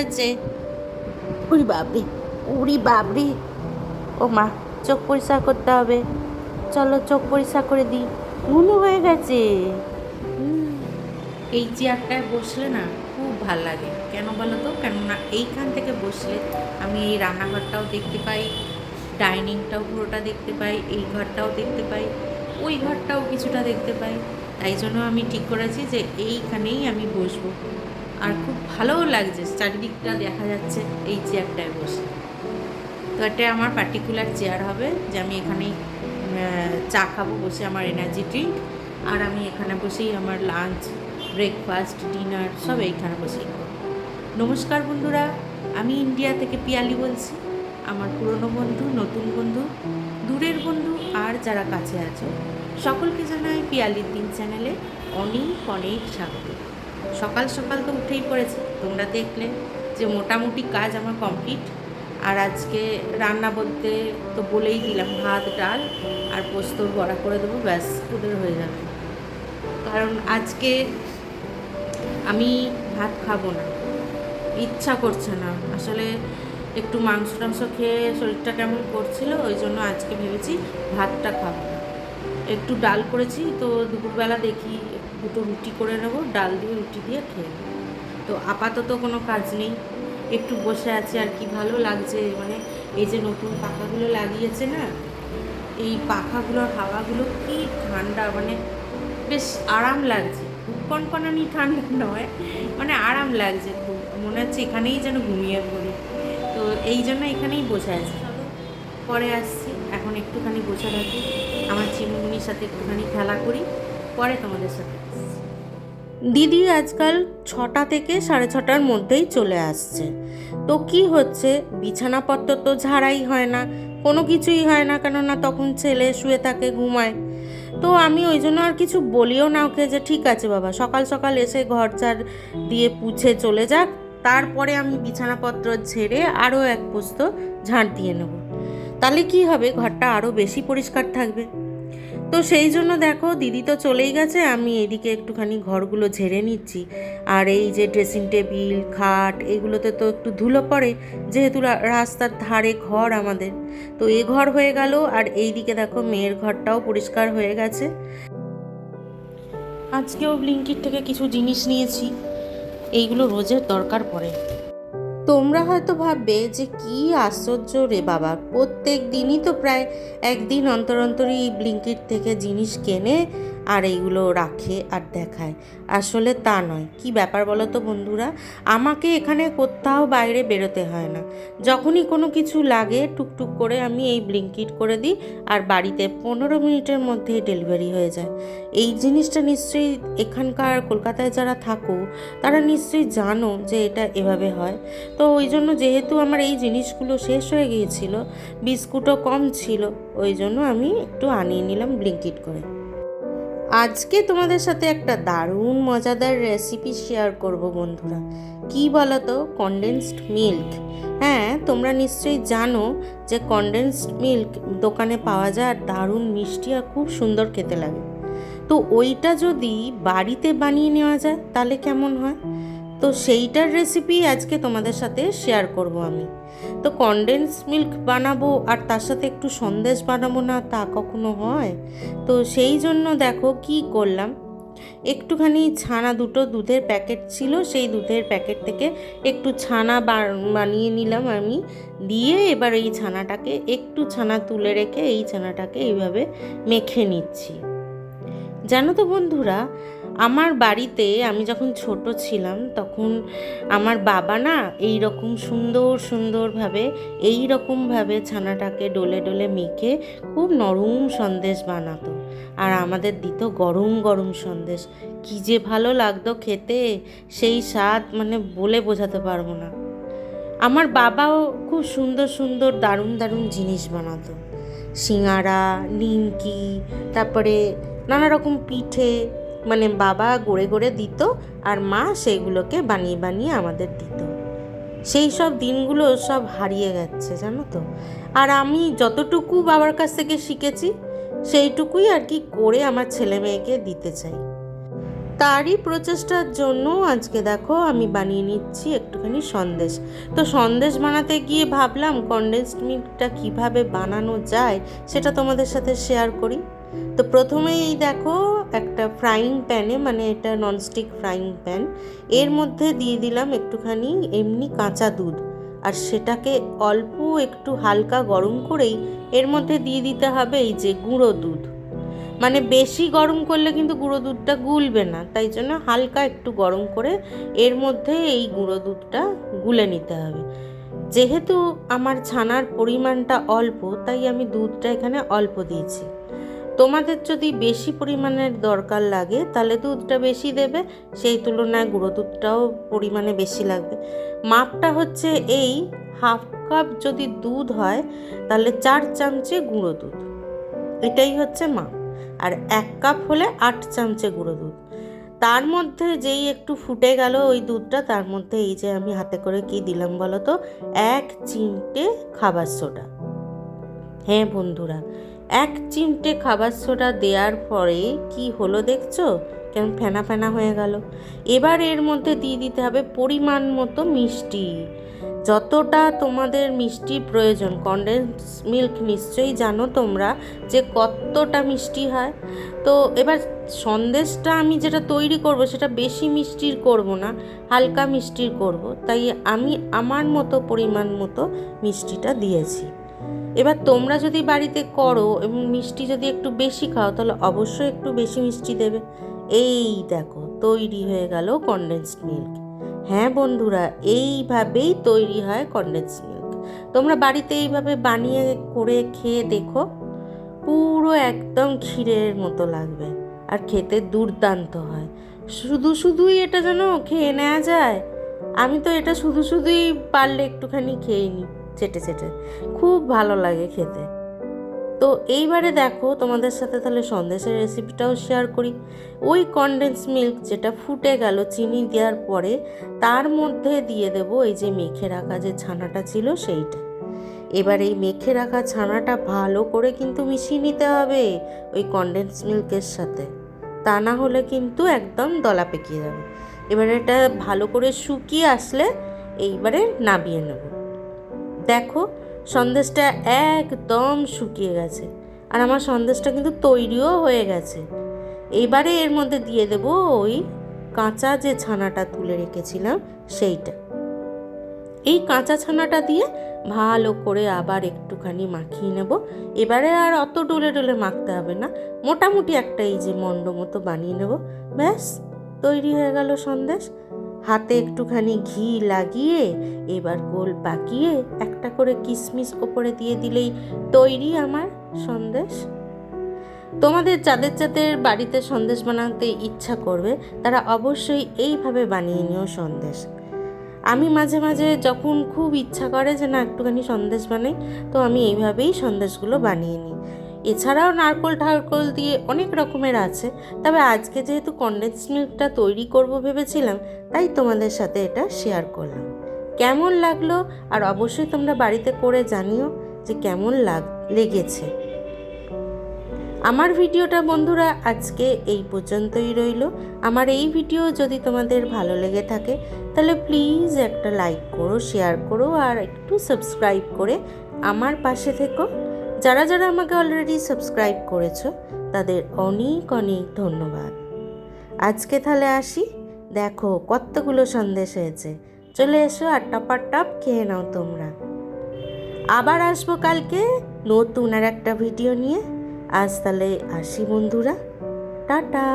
হয়েছে উরি বাবরে উরি বাবরে ও মা চোখ পরিষ্কার করতে হবে। চলো চোখ পরিষ্কার করে দিই। ঘুমো হয়ে গেছে। এই চেয়ারটায় বসলে না খুব ভালো লাগে। কেন বলো তো? কেননা এইখান থেকে বসলে আমি এই রান্নাঘরটাও দেখতে পাই ডাইনিংটাও পুরোটা দেখতে পাই এই ঘরটাও দেখতে পাই ওই ঘরটাও কিছুটা দেখতে পাই। তাই জন্য আমি ঠিক করেছি যে এইখানেই আমি বসবো। আর খুব ভালোও লাগছে। চারিদিকটা দেখা যাচ্ছে এই চেয়ারটায় বসে। তো এটা আমার পার্টিকুলার চেয়ার হবে যে আমি এখানেই চা খাব বসে আমার এনার্জি ড্রিঙ্ক আর আমি এখানে বসেই আমার লাঞ্চ ব্রেকফাস্ট ডিনার সব এইখানে বসেই নমস্কার বন্ধুরা, আমি ইন্ডিয়া থেকে পিয়ালি বলছি। আমার পুরনো বন্ধু, নতুন বন্ধু, দূরের বন্ধু আর যারা কাছে আছে, সকলকে জানাই পিয়ালির দিন চ্যানেলে অনেক অনেক স্বাগত। সকাল সকাল তো উঠেই পড়েছে। তোমরা দেখলে যে মোটামুটি কাজ আমার কমপ্লিট। আর আজকে রান্না বলতে তো বলেই দিলাম, ভাত, ডাল আর পোস্তর বড়া করে দেবো, ব্যাস ওদের হয়ে যাবে। কারণ আজকে আমি ভাত খাব না, ইচ্ছা করছে না। আসলে একটু মাংস টাংস খেয়ে শরীরটা কেমন করছিল, ওই জন্য আজকে ভেবেছি ভাতটা খাব। একটু ডাল করেছি, তো দুপুরবেলা দেখি দুটো রুটি করে নেব, ডাল দিয়ে রুটি দিয়ে খেয়ে নেব। তো আপাতত কোনো কাজ নেই। একটু বসে আছি আর কি, ভালো লাগছে। মানে এই যে নতুন পাখাগুলো লাগিয়েছে না, এই পাখাগুলোর হাওয়াগুলো কি ঠান্ডা মানে বেশ আরাম লাগছে। খুব কনকনানি ঠান্ডা নয় মানে আরাম লাগছে খুব। মনে হচ্ছে এখানেই যেন ঘুমিয়ে পড়ি। তো এই জন্য এখানেই বসে আছি। পরে আসছি, এখন একটুখানি বসে থাকি। আমার চিমুনির সাথে একটুখানি খেলা করি, পরে তোমাদের সাথে। দিদি আজকাল ছটা থেকে সাড়ে ছটার মধ্যেই চলে আসছে। তো কি হচ্ছে? বিছানাপত্র তো ঝাড়াই হয় না, কোনো কিছুই হয় না কেননা তখন ছেলে শুয়ে থাকে, ঘুমায়। তো আমি ওই জন্য আর কিছু বলিও না ওকে যে ঠিক আছে বাবা, সকাল সকাল এসে ঘর ঝাড় দিয়ে পুছে চলে যাক, তারপরে আমি বিছানাপত্র ঝেড়ে আরও এক পোস্ত ঝাড় দিয়ে নেব। তাহলে কি হবে? ঘরটা আরও বেশি পরিষ্কার থাকবে। তো সেই জন্য দেখো দিদি তো চলেই গেছে, আমি এদিকে একটুখানি ঘরগুলো ঝেড়ে নিচ্ছি। আর এই যে ড্রেসিং টেবিল খাট, এগুলোতে তো একটু ধুলো পড়ে, যেহেতু রাস্তার ধারে ঘর আমাদের। তো এ ঘর হয়ে গেল, আর এই দিকে দেখো মেয়ের ঘরটাও পরিষ্কার হয়ে গেছে। আজকেও ব্লিঙ্কিট থেকে কিছু জিনিস নিয়েছি, এইগুলো রোজের দরকার পড়ে। তোমরা হয়তো ভাববে যে কি আশ্চর্য রে বাবা। প্রত্যেক দিনই তো প্রায় একদিন অন্তর অন্তরই ব্লিঙ্কিট থেকে জিনিস কেনে আর এইগুলো রাখে আর দেখায়। আসলে তা নয়। কি ব্যাপার বলো তো বন্ধুরা? আমাকে এখানে কোথাও বাইরে বেরোতে হয় না। যখনই কোনো কিছু লাগে, টুকটুক করে আমি এই ব্লিঙ্কিট করে দিই আর বাড়িতে পনেরো মিনিটের মধ্যে ডেলিভারি হয়ে যায়। এই জিনিসটা নিশ্চয়ই এখানকার কলকাতায় যারা থাকো, তারা নিশ্চয়ই জানো যে এটা এভাবে হয়। তো ওই জন্য যেহেতু আমার এই জিনিসগুলো শেষ হয়ে গিয়েছিল, বিস্কুটও কম ছিল, ওই জন্য আমি একটু আনিয়ে নিলাম ব্লিঙ্কিট করে। আজকে তোমাদের সাথে একটা দারুণ, মজাদার রেসিপি শেয়ার করব বন্ধুরা। কি বলো তো কনডেন্সড মিল্ক হ্যাঁ তোমরা নিশ্চয়ই জানো যে কনডেন্সড মিল্ক দোকানে পাওয়া যায় আর দারুণ মিষ্টি আর খুব সুন্দর খেতে লাগে। তো ওইটা যদি বাড়িতে বানিয়ে নেওয়া যায়, তাহলে কেমন হয়? তো সেইটার রেসিপি আজকে তোমাদের সাথে শেয়ার করব আমি। তো কনডেন্স মিল্ক বানাবো আর তার সাথে একটু সন্দেশ বানাবো না তা কখনো হয়? তো সেই জন্য দেখো কি করলাম। একটুখানি ছানা দুটো দুধের প্যাকেট ছিল, সেই দুধের প্যাকেট থেকে একটু ছানা বানিয়ে নিলাম আমি। দিয়ে এবার এই ছানাটাকে একটু ছানা তুলে রেখে এই ছানাটাকে এইভাবে মেখে নিচ্ছি। জানো তো বন্ধুরা আমার বাড়িতে আমি যখন ছোট ছিলাম তখন আমার বাবা না এই রকম সুন্দর সুন্দরভাবে এই রকমভাবে ছানাটাকে ডলে ডলে মেখে খুব নরম সন্দেশ বানাতো। আর আমাদের দিত গরম গরম সন্দেশ। কি যে ভালো লাগতো খেতে, সেই স্বাদ মানে বলে বোঝাতে পারব না। আমার বাবাও খুব সুন্দর সুন্দর দারুণ দারুণ জিনিস বানাতো। সিঙাড়া, নিমকি, তারপরে নানা রকম পিঠে মানে বাবা গড়ে গড়ে দিত আর মা সেইগুলোকে বানিয়ে বানিয়ে আমাদের দিত। সেই সব দিনগুলো সব হারিয়ে গেছে, জানো তো। আর আমি যতটুকু বাবার কাছ থেকে শিখেছি, সেইটুকুই আর কি করে আমার ছেলে মেয়েকে দিতে চাই। তারই প্রচেষ্টার জন্য আজকে দেখো আমি বানিয়ে নিচ্ছি একটুখানি সন্দেশ। তো সন্দেশ বানাতে গিয়ে ভাবলাম কনডেন্সড মিল্কটা কীভাবে বানানো যায় সেটা তোমাদের সাথে শেয়ার করি। তো প্রথমেই দেখো একটা ফ্রাইং প্যানে মানে এটা ননস্টিক ফ্রাইং প্যান এর মধ্যে দিয়ে দিলাম একটুখানি এমনি কাঁচা দুধ। আর সেটাকে অল্প একটু হালকা গরম করেই এর মধ্যে দিয়ে দিতে হবে এই যে গুঁড়ো দুধ। মানে বেশি গরম করলে কিন্তু গুঁড়ো দুধটা গুলবে না, তাই জন্য হালকা একটু গরম করে এর মধ্যে এই গুঁড়ো দুধটা গুলে নিতে হবে। যেহেতু আমার ছানার পরিমাণটা অল্প, তাই আমি দুধটা এখানে অল্প দিয়েছি। তোমাদের যদি বেশি পরিমাণের দরকার লাগে, তাহলে দুধটা বেশি দেবে, সেই তুলনায় গুঁড়ো দুধটাও পরিমাণে বেশি লাগবে। মাপটা হচ্ছে এই, হাফ কাপ যদি দুধ হয়, তাহলে চার চামচে গুঁড়ো দুধ। এটাই হচ্ছে মাপ। আর এক কাপ হলে আট চামচে গুঁড়ো দুধ। তার মধ্যে যেই একটু ফুটে গেল ওই দুধটা, তার মধ্যে এই যে আমি হাতে করে কি দিলাম বলো তো? এক চিমটে খাবার সোডা। হ্যাঁ বন্ধুরা এক চিমটে খাবার সোডা দেওয়ার পরে কি হলো দেখছ? কেমন ফেনা ফেনা হয়ে গেল। এবার এর মধ্যে দিয়ে দিতে হবে পরিমাণ মতো মিষ্টি। যতটা তোমাদের মিষ্টি প্রয়োজন কন্ডেন্স মিল্ক নিশ্চয়ই জানো তোমরা যে কতটা মিষ্টি হয়। তো এবার সন্দেশটা আমি যেটা তৈরি করব সেটা বেশি মিষ্টির করব না, হালকা মিষ্টির করব। তাই আমি আমার মতো পরিমাণ মতো মিষ্টিটা দিয়েছি। এবার তোমরা যদি বাড়িতে করো এবং মিষ্টি যদি একটু বেশি খাও, তাহলে অবশ্যই একটু বেশি মিষ্টি দেবে। এই দেখো, তৈরি হয়ে গেল কনডেন্সড মিল্ক হ্যাঁ বন্ধুরা, এইভাবেই তৈরি হয় কনডেন্স মিল্ক তোমরা বাড়িতে এইভাবে বানিয়ে করে খেয়ে দেখো, পুরো একদম ক্ষীরের মতো লাগবে আর খেতে দুর্দান্ত হয়। শুধু শুধুই এটা যেন খেয়ে নেওয়া যায়? আমি তো এটা শুধু শুধুই পারলে একটুখানি খেয়ে নিই। চেটে চেটে। খুব ভালো লাগে খেতে। তো এইবারে দেখো তোমাদের সাথে তাহলে সন্দেশের রেসিপিটাও শেয়ার করি। ওই কনডেন্স মিল্ক যেটা ফুটে গেল চিনি দেওয়ার পরে, তার মধ্যে দিয়ে দেবো এই যে মেখে রাখা যে ছানাটা ছিল সেইটা। এবার এই মেখে রাখা ছানাটা ভালো করে কিন্তু মিশিয়ে নিতে হবে ওই কনডেন্স মিল্কের সাথে। তা না হলে কিন্তু একদম দলা পেকিয়ে যাবে। এবারে এটা ভালো করে শুকিয়ে আসলে এইবারে নাবিয়ে নেব। দেখো, সন্দেশটা একদম শুকিয়ে গেছে। আর আমার সন্দেশটা কিন্তু তৈরিও হয়ে গেছে। এইবারে এর মধ্যে দিয়ে দেব ওই কাঁচা যে ছানাটা তুলে রেখেছিলাম, সেইটা। এই কাঁচা ছানাটা দিয়ে ভালো করে আবার একটুখানি মাখিয়ে নেব। এবারে আর অত ডোলে ডোলে মাখতে হবে না। মোটামুটি একটা এই যে মন্ড মতো বানিয়ে নেব। ব্যাস, তৈরি হয়ে গেল সন্দেশ। হাতে একটুখানি ঘি লাগিয়ে, এবার গোল পাকিয়ে একটা করে কিশমিশ ওপরে দিয়ে দিলেই তৈরি আমার সন্দেশ। তোমাদের যাদের যাদের বাড়িতে সন্দেশ বানাতে ইচ্ছা করবে, তারা অবশ্যই এইভাবে বানিয়ে নিও সন্দেশ। আমি মাঝে মাঝে যখন খুব ইচ্ছা করে যে না একটুখানি সন্দেশ বানাই, তো আমি এইভাবেই সন্দেশগুলো বানিয়ে নিই। এছাড়াও নারকোল ঠারকোল দিয়ে অনেক রকমের আছে। তবে আজকে যেহেতু কন্ডেন্স মিল্কটা তৈরি করব ভেবেছিলাম, তাই তোমাদের সাথে এটা শেয়ার করলাম। কেমন লাগল? আর অবশ্যই তোমরা বাড়িতে করে জানিও যে কেমন লাগ, লেগেছে। আমার ভিডিওটা বন্ধুরা আজকে এই পর্যন্তই রইল। আমার এই ভিডিও যদি তোমাদের ভালো লেগে থাকে, তাহলে প্লিজ একটা লাইক করো শেয়ার করো, আর একটু সাবস্ক্রাইব করে আমার পাশে থেকো। যারা যারা আমাকে অলরেডি সাবস্ক্রাইব করেছ, তাদের অনেক অনেক ধন্যবাদ। আজকে তাহলে আসি। দেখো কতগুলো সন্দেশ হয়েছে। চলে এসো আর টপার টপ খেয়ে নাও তোমরা। আবার আসব কালকে নতুন আর একটা ভিডিও নিয়ে। আজ তাহলে আসি বন্ধুরা। টাটা!